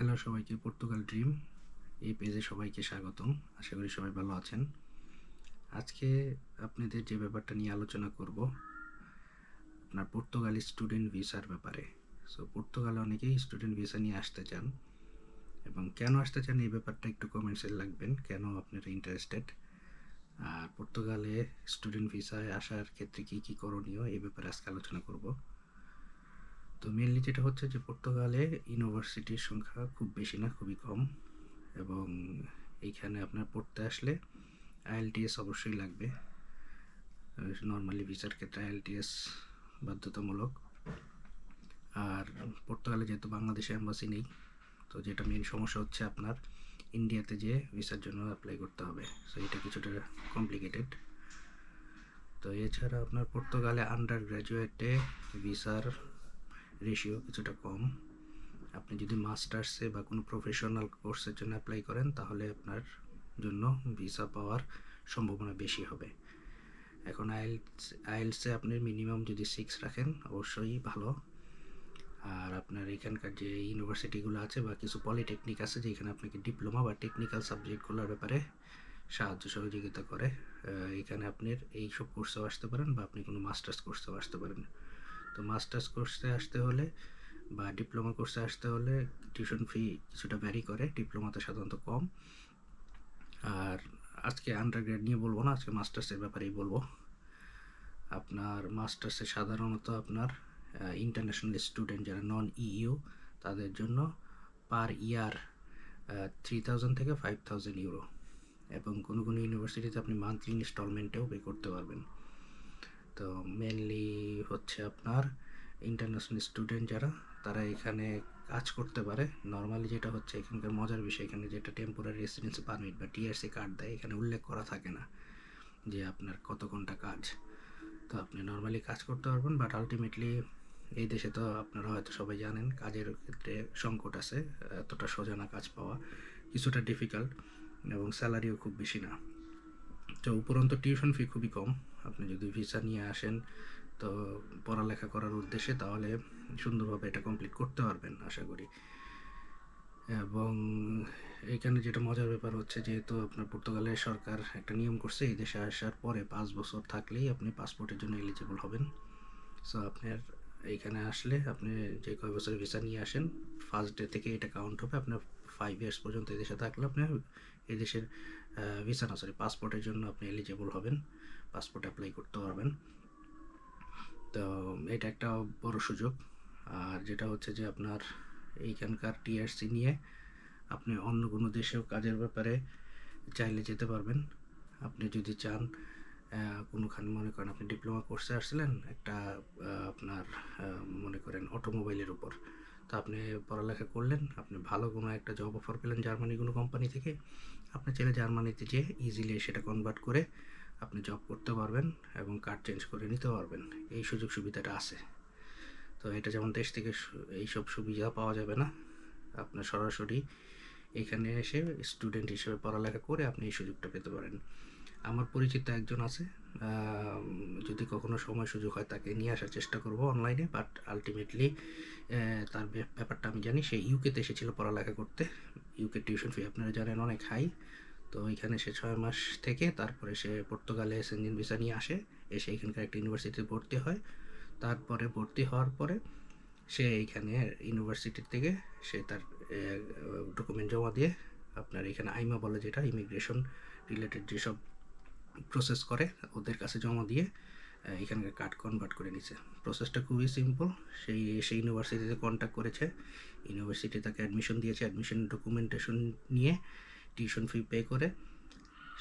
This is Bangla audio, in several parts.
হ্যালো সবাইকে পর্তুগাল ড্রিম এই পেজে সবাইকে স্বাগতম। আশা করি সবাই ভালো আছেন। আজকে আপনাদের যে ব্যাপারটা নিয়ে আলোচনা করব, আপনার পর্তুগালি স্টুডেন্ট ভিসার ব্যাপারে। সো পর্তুগালে অনেকেই স্টুডেন্ট ভিসা নিয়ে আসতে চান এবং কেন আসতে চান এই ব্যাপারটা একটু কমেন্টসে লাগবেন, কেন আপনারা ইন্টারেস্টেড আর পর্তুগালে স্টুডেন্ট ভিসায় আসার ক্ষেত্রে কী কী করণীয়, এই ব্যাপারে আজকে আলোচনা করব। তো মেনলি যেটা হচ্ছে যে পর্তুগালে ইউনিভার্সিটির সংখ্যা খুব বেশি না, খুবই কম। এবং এইখানে আপনার পড়তে আসলে আইএলটিএস অবশ্যই লাগবে। নর্মালি ভিসার ক্ষেত্রে আইএলটিএস বাধ্যতামূলক। আর পর্তুগালে যেহেতু বাংলাদেশে অ্যাম্বাসি নেই, তো যেটা মেন সমস্যা হচ্ছে আপনার ইন্ডিয়াতে যে ভিসার জন্য অ্যাপ্লাই করতে হবে। সো এটা কিছুটা কমপ্লিকেটেড তো এছাড়া আপনার পর্তুগালে আন্ডার গ্র্যাজুয়েটে ভিসার রেশিও কিছুটা কম। আপনি যদি মাস্টার্সে বা কোনো প্রফেশনাল কোর্সের জন্য অ্যাপ্লাই করেন, তাহলে আপনার জন্য ভিসা পাওয়ার সম্ভাবনা বেশি হবে। এখন আইএলস আইএলসে আপনি মিনিমাম যদি সিক্স রাখেন, অবশ্যই ভালো। আর আপনার এখানকার যে ইউনিভার্সিটিগুলো আছে বা কিছু পলিটেকনিক আছে, যেখানে আপনাকে ডিপ্লোমা বা টেকনিক্যাল সাবজেক্টগুলোর ব্যাপারে সাহায্য সহযোগিতা করে এখানে আপনি এইসব কোর্সেও আসতে পারেন বা আপনি কোনো মাস্টার্স কোর্সেও আসতে পারেন। তো মাস্টার্স কোর্সে আসতে হলে বা ডিপ্লোমা কোর্সে আসতে হলে টিউশন ফি কিছুটা ভ্যারি করে ডিপ্লোমাতে সাধারণত কম। আর আজকে আন্ডারগ্রেড নিয়ে বলব না, আজকে মাস্টার্সের ব্যাপারেই বলব। আপনার মাস্টার্সে সাধারণত আপনার ইন্টারন্যাশনাল স্টুডেন্ট যারা নন ইইউ তাদের জন্য পার ইয়ার থ্রি থাউজেন্ড থেকে ফাইভ থাউজেন্ড ইউরো এবং কোনো কোনো ইউনিভার্সিটিতে আপনি মান্থলি ইনস্টলমেন্টেও পে করতে পারবেন। তো মেনলি হচ্ছে আপনার ইন্টারন্যাশনাল স্টুডেন্ট যারা, তারা এখানে কাজ করতে পারে। নর্মালি যেটা হচ্ছে এখানকার মজার বিষয়, এখানে যেটা টেম্পোরারি রেসিডেন্সি পারমিট বা টিআরসি কার্ড দেয়, এখানে উল্লেখ করা থাকে না যে আপনার কত ঘণ্টা কাজ। তো আপনি নর্মালি কাজ করতে পারবেন বাট আলটিমেটলি এই দেশে তো আপনারা হয়তো সবাই জানেন, কাজের ক্ষেত্রে সংকট আছে, এতটা সোজা না কাজ পাওয়া, কিছুটা ডিফিকাল্ট এবং স্যালারিও খুব বেশি না। তো উপরন্ত টিউশন ফি খুবই কম। আপনি যদি ভিসা নিয়ে আসেন, তো পড়ালেখা করার উদ্দেশ্যে তাহলে সুন্দরভাবে এটা কমপ্লিট করতে পারবেন, আশা করি। এবং এখানে যেটা মজার ব্যাপার হচ্ছে যেহেতু আপনার পর্তুগালের সরকার একটা নিয়ম করছে, এই দেশে আসার পরে পাঁচ বছর থাকলেই আপনি পাসপোর্টের জন্য এলিজিবল হবেন। সো আপনার এইখানে আসলে আপনি যে কয় বছরের ভিসা নিয়ে আসেন ফার্স্ট ডে থেকে এটা কাউন্ট হবে আপনার ফাইভ ইয়ার্স পর্যন্ত এদেশে থাকলে আপনি এই দেশের ভিসা না সরি পাসপোর্টের জন্য আপনি এলিজিবল হবেন পাসপোর্ট অ্যাপ্লাই করতে পারবেন। তো এটা একটা বড় সুযোগ। আর যেটা হচ্ছে যে আপনার এইখানকার টিআরসি নিয়ে আপনি অন্য কোনো দেশেও কাজের ব্যাপারে চাইলে যেতে পারবেন। আপনি যদি চান কোনোখানে মনে করেন আপনি ডিপ্লোমা কোর্সে আসছিলেন একটা আপনার মনে করেন অটোমোবাইলের উপর। তো আপনি পড়ালেখা করলেন, আপনি ভালো কোনো একটা জব অফার পেলেন জার্মানি কোনো কোম্পানি থেকে, আপনি চাইলে জার্মানিতে যেয়ে ইজিলি সেটা কনভার্ট করে আপনি জব করতে পারবেন এবং কার্ড চেঞ্জ করে নিতে পারবেন। এই সুযোগ সুবিধাটা আছে। তো এটা যেমন দেশ থেকে এইসব সুবিধা পাওয়া যাবে না, আপনার সরাসরি এখানে এসে স্টুডেন্ট হিসেবে পড়ালেখা করে আপনি এই সুযোগটা পেতে পারেন। আমার পরিচিত একজন আছে যদি কখনো সময় সুযোগ হয় তাকে নিয়ে আসার চেষ্টা করব অনলাইনে বাট আলটিমেটলি তার ব্যাপারটা আমি জানি, সে ইউকেতে এসেছিল পড়ালেখা করতে। ইউকে টিউশন ফি আপনারা জানেন অনেক হাই তো এখানে সে ছয় মাস থেকে তারপরে সে পর্তুগালে সেঞ্জিন ভিসা নিয়ে আসে, এসে এখানকার একটা ইউনিভার্সিটিতে ভর্তি হয়। তারপরে ভর্তি হওয়ার পরে সে এইখানে ইউনিভার্সিটির থেকে সে তার ডকুমেন্ট জমা দিয়ে আপনার এখানে আইমা বলে যেটা ইমিগ্রেশন রিলেটেড যেসব প্রসেস করে ওদের কাছে জমা দিয়ে এখানকার কার্ড কনভার্ট করে নিছে। প্রসেসটা খুবই সিম্পল সেই সেই ইউনিভার্সিটিতে কন্ট্যাক্ট করেছে। ইউনিভার্সিটি তাকে অ্যাডমিশন দিয়েছে। অ্যাডমিশন ডকুমেন্টেশন নিয়ে টিউশন ফি পে করে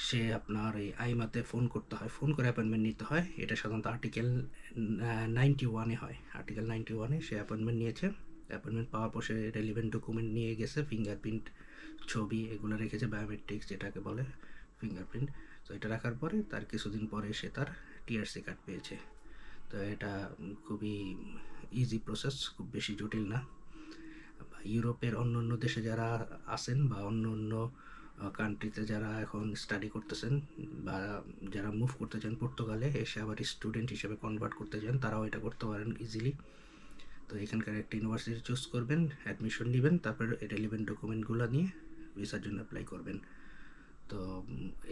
সে আপনার এই আইমাতে ফোন করতে হয়। ফোন করে অ্যাপয়েন্টমেন্ট নিতে হয়। এটা সাধারণত আর্টিকেল নাইনটি ওয়ানে হয়। আর্টিকেল নাইনটি ওয়ানে সে অ্যাপয়েন্টমেন্ট নিয়েছে। অ্যাপয়েন্টমেন্ট পাওয়ার পর সে রেলিভেন্ট ডকুমেন্ট নিয়ে গেছে। ফিঙ্গারপ্রিন্ট ছবি এগুলো রেখেছে। বায়োমেট্রিক্স যেটাকে বলে। ফিঙ্গারপ্রিন্ট তো এটা রাখার পরে তার কিছুদিন পরে সে তার টিআরসি কার্ড পেয়েছে। তো এটা খুবই ইজি প্রসেস খুব বেশি জটিল না। ইউরোপের অন্য অন্য দেশে যারা আছেন বা অন্য অন্য কান্ট্রিতে যারা এখন স্টাডি করতেছেন বা যারা মুভ করতে চান পর্তুগালে, এসে আবার স্টুডেন্ট হিসেবে কনভার্ট করতে চান, তারাও এটা করতে পারেন ইজিলি তো এখানকার একটা ইউনিভার্সিটি চুজ করবেন অ্যাডমিশন নেবেন, তারপর রেলিভেন্ট ডকুমেন্টগুলো নিয়ে ভিসার জন্য অ্যাপ্লাই করবেন। তো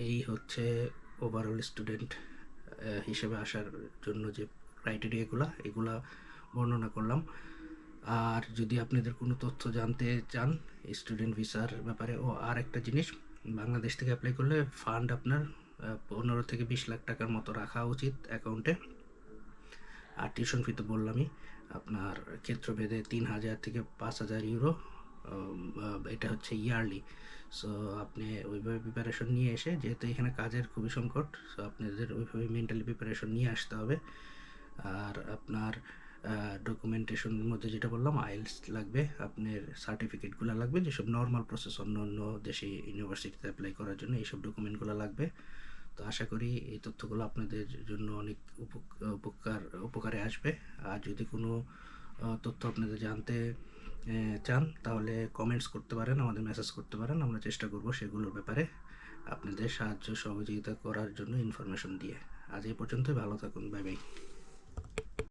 এই হচ্ছে ওভারঅল স্টুডেন্ট হিসেবে আসার জন্য যে ক্রাইটেরিয়াগুলো এগুলা বর্ণনা করলাম। আর যদি আপনাদের কোনো তথ্য জানতে চান স্টুডেন্ট ভিসার ব্যাপারে, ও আর একটা জিনিস, বাংলাদেশ থেকে অ্যাপ্লাই করলে ফান্ড আপনার পনেরো থেকে বিশ লাখ টাকার মতো রাখা উচিত অ্যাকাউন্টে আর টিউশন ফি তো বললামই, আপনার ক্ষেত্রভেদে তিন হাজার থেকে পাঁচ হাজার ইউরো এটা হচ্ছে ইয়ারলি সো আপনি ওইভাবে প্রিপারেশন নিয়ে এসে, যেহেতু এখানে কাজের খুবই সংকট সো আপনাদের ওইভাবে মেন্টালি প্রিপারেশন নিয়ে আসতে হবে। আর আপনার ডকুমেন্টেশনের মধ্যে যেটা বললাম আইএলস লাগবে, আপনার সার্টিফিকেটগুলো লাগবে, যেসব নর্মাল প্রসেস অন্য অন্য দেশে ইউনিভার্সিটিতে অ্যাপ্লাই করার জন্য এইসব ডকুমেন্টগুলো লাগবে। তো আশা করি এই তথ্যগুলো আপনাদের জন্য অনেক উপক- উপকার, উপকারে আসবে। আর যদি কোনো তথ্য আপনাদের জানতে চান, তাহলে কমেন্টস করতে পারেন, আমাদের মেসেজ করতে পারেন, আমরা চেষ্টা করব সেগুলোর ব্যাপারে আপনাদের সাহায্য সহযোগিতা করার জন্য ইনফরমেশন দিয়ে। আজ এই পর্যন্ত ভালো থাকুন বাই বাই